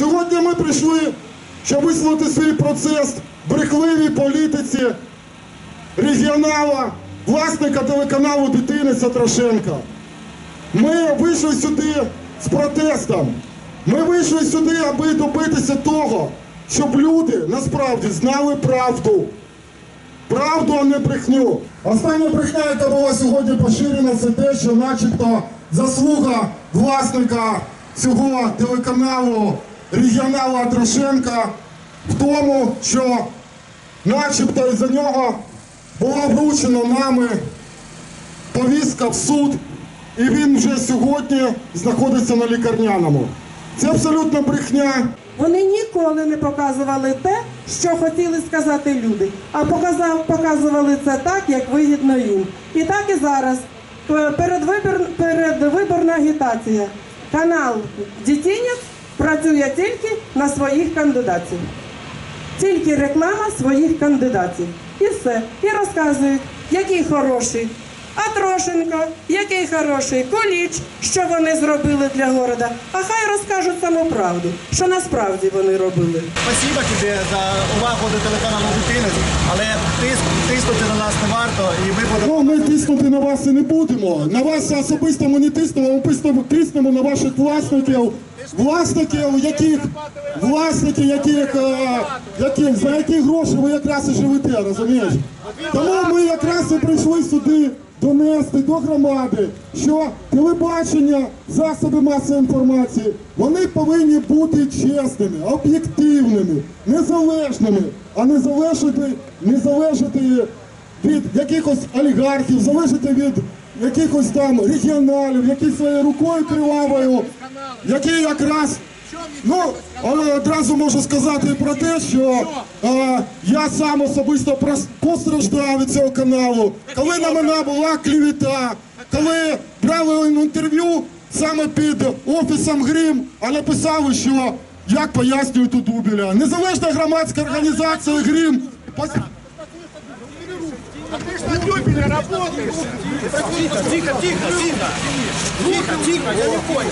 Сьогодні ми прийшли, щоб висловити свій процес брехливій політиці регіонала, власника телеканалу Дитини Сатрошенка. Ми вийшли сюди з протестом. Ми вийшли сюди, аби добитися того, щоб люди насправді знали правду. Правду, а не брехню. Остання брехня, яка була сьогодні поширена, це те, що начебто заслуга власника цього телеканалу регіонала Трошенка в тому, що начебто із-за нього була вручена нами повістка в суд, і він вже сьогодні знаходиться на лікарняному. Це абсолютно брехня. Вони ніколи не показували те, що хотіли сказати люди, а показав, показували це так, як вигідно їм. І так і зараз. Передвибір, передвиборна агітація. Канал Дітінець працює тільки на своїх кандидатів. Тільки реклама своїх кандидатів. І все. І розказують, який хороший. А Трошенко, який хороший, Коліч, що вони зробили для города. А хай розкажуть саму правду, що насправді вони робили. Спасибо тобі за увагу до телеканалу «Дитинець», але тиск, тиснути на нас не варто, і ми будемо Ну, ми тиснути на вас і не будемо. На вас особисто ми не тиснемо, ми тиснемо на ваших власників, власників, яких, власники, яких, е, яких, за які гроші ви якраз і живете, розумієш? Тому ми якраз і прийшли сюди донести до громади, що телебачення, засоби масової інформації, вони повинні бути чесними, об'єктивними, незалежними, а не залежати, не залежати від якихось олігархів, залежите від якихось там регіоналів, які своєю рукою кривавою, які якраз. Ну, але одразу можу сказати про те, що е, я сам особисто постраждав від цього каналу, коли на мене була клівета, коли брали інтерв'ю саме під офісом Грім, а написали, що як пояснюють у Дубіля. Незалежна громадська організація Грім. Пос- Ты ж на работаешь. Тихо, тихо, тихо, тихо. Тихо, я не понял.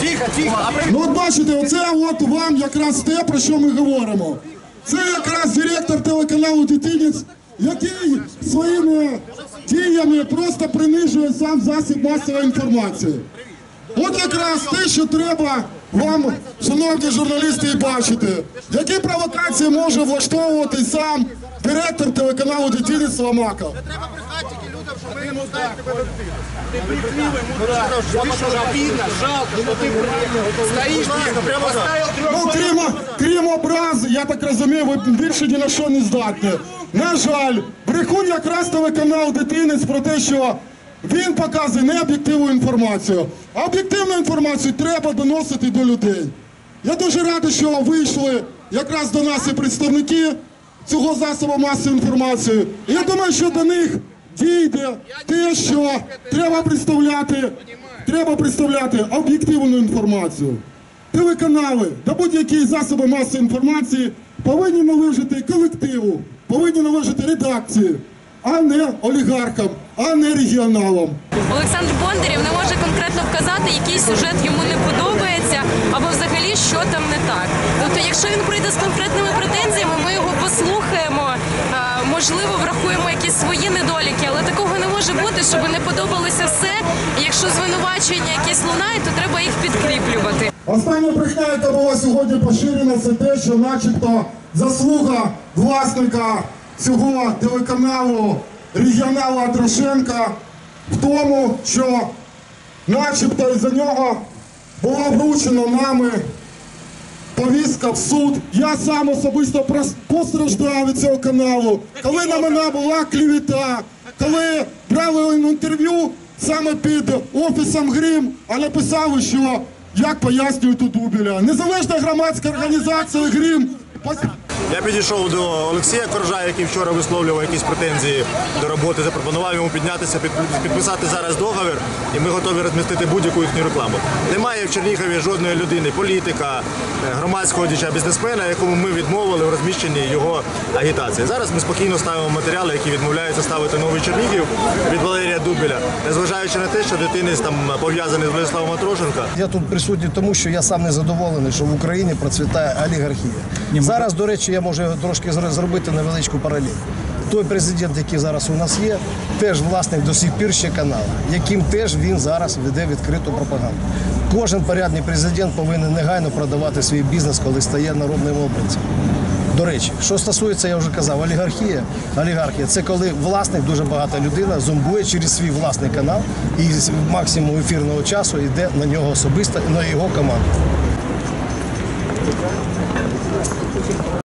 Тихо, тихо. Ну от бачите, оце от вам якраз те, про що ми говоримо. Це якраз директор телеканалу Дитинець, який своїми діями просто принижує сам засіб масової інформації. От якраз те, що треба вам, шановні журналісти, і бачити, які провокації може влаштовувати сам директор телеканалу Дитинець Ломака. Треба брехати тільки людям, що ви йому знаєте тебе дитину. Ти брехливий, мудрий. Ти що обідно, жалко, що ти стоїш, поставив Ну, трьох крім, крім образи, я так розумію, ви більше ні на що не здатні. На жаль, брехун якраз телеканал дитинець про те, що він показує необ'єктивну інформацію. А об'єктивну інформацію треба доносити до людей. Я дуже радий, що вийшли якраз до нас і представники цього засобу масової інформації. Я думаю, що до них дійде те, що треба представляти, треба представляти об'єктивну інформацію. Телеканали та будь-які засоби масової інформації повинні належати колективу, повинні належати редакції, а не олігархам, а не регіоналам. Олександр Бондарєв не може конкретно вказати, який сюжет йому не подобається, або взагалі що там не так. Тобто, якщо він прийде з конкретними претензіями, ми його послухаємо, можливо, врахуємо якісь свої недоліки, але такого не може бути, щоб не подобалося все. І якщо звинувачення якісь лунають, то треба їх підкріплювати. Остання брехня, яка була сьогодні поширена, це те, що начебто заслуга власника цього телеканалу регіонала Трошенка в тому, що начебто із-за нього була вручена нами повістка в суд. Я сам особисто постраждав від цього каналу, коли на мене була клівета, коли брали інтерв'ю саме під офісом Грім, а написали, що як пояснюють у Дубіля. Незалежна громадська організація Грім. Я підійшов до Олексія Коржа, який вчора висловлював якісь претензії до роботи, запропонував йому піднятися, підписати зараз договір, і ми готові розмістити будь-яку їхню рекламу. Немає в Чернігові жодної людини, політика, е, громадського діяча, бізнесмена, якому ми відмовили в розміщенні його агітації. Зараз ми спокійно ставимо матеріали, які відмовляються ставити новий Чернігів від Валерія Дубіля, незважаючи на те, що дитинець там пов'язаний з Владиславом Матрошенка. Я тут присутній тому, що я сам не задоволений, що в Україні процвітає олігархія. Зараз, до речі, я можу трошки зробити невеличку паралель. Той президент, який зараз у нас є, теж власник до сих пір ще каналу, яким теж він зараз веде відкриту пропаганду. Кожен порядний президент повинен негайно продавати свій бізнес, коли стає народним обранцем. До речі, що стосується, я вже казав, олігархія. Олігархія це коли власник, дуже багата людина, зомбує через свій власний канал і максимум ефірного часу йде на нього особисто, і на його команду.